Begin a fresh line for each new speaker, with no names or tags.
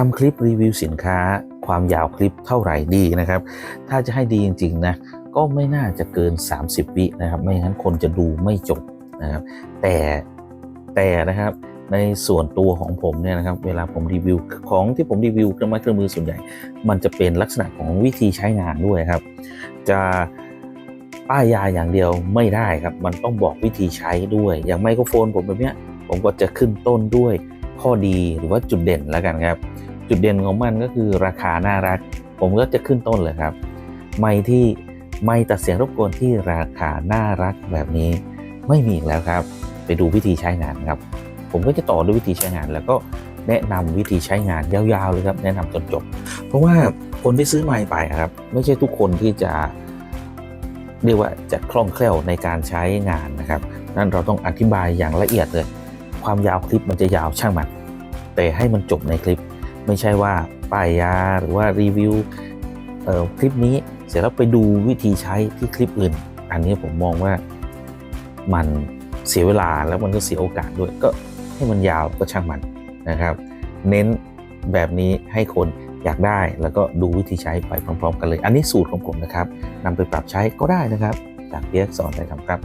ทำคลิปรีวิวสินค้า ความยาวคลิปเท่าไหร่ดีนะครับ ถ้าจะให้ดีจริงๆนะก็ไม่น่าจะเกิน 30 วินะครับ ไม่งั้นคนจะดูไม่จบนะครับ แต่แต่นะครับในส่วนตัวของผมเนี่ยนะครับ เวลาผมรีวิวของที่ผมรีวิวเครื่องไม้เครื่องมือส่วนใหญ่ มันจะเป็นลักษณะของวิธีใช้งานด้วยครับ จะป้ายยาอย่างเดียวไม่ได้ครับ มันต้องบอกวิธีใช้ด้วย อย่างไมโครโฟนผมแบบเนี้ยผมก็จะขึ้นต้นด้วยข้อดีหรือว่าจุดเด่นแล้วกันครับ จุดเด่นของมันก็คือราคาน่ารัก ผมก็จะขึ้นต้นเลยครับ ไม้ที่ไม้ตัดเสียงรบกวนที่ราคาน่ารักแบบนี้ไม่มีอีกแล้วครับ ไปดูวิธีใช้งานครับ ผมก็จะต่อด้วยวิธีใช้งาน แล้วก็แนะนำวิธีใช้งานยาวๆเลยครับ แนะนำจนจบ เพราะว่าคนที่ซื้อไม้ไปครับ ไม่ใช่ทุกคนที่จะเรียกว่าจะคล่องแคล่วในการใช้งานนะครับ นั่นเราต้องอธิบายอย่างละเอียดเลย ความยาวคลิปมันจะยาวช่างมันแต่ให้มันจบในคลิป ไม่ใช่ว่าป้ายยาหรือว่ารีวิวคลิปนี้เสร็จแล้วไปดูวิธีใช้ที่คลิปอื่น อันนี้ผมมองว่ามันเสียเวลาแล้วมันก็เสียโอกาสด้วยก็ให้มันยาวก็ช่างมันนะครับ เน้นแบบนี้ให้คนอยากได้แล้วก็ดูวิธีใช้ไปพร้อม ๆ กันเลย อันนี้สูตรของผมนะครับนำไปปรับใช้ก็ได้นะครับ จากเปียกสอนได้ทำครับ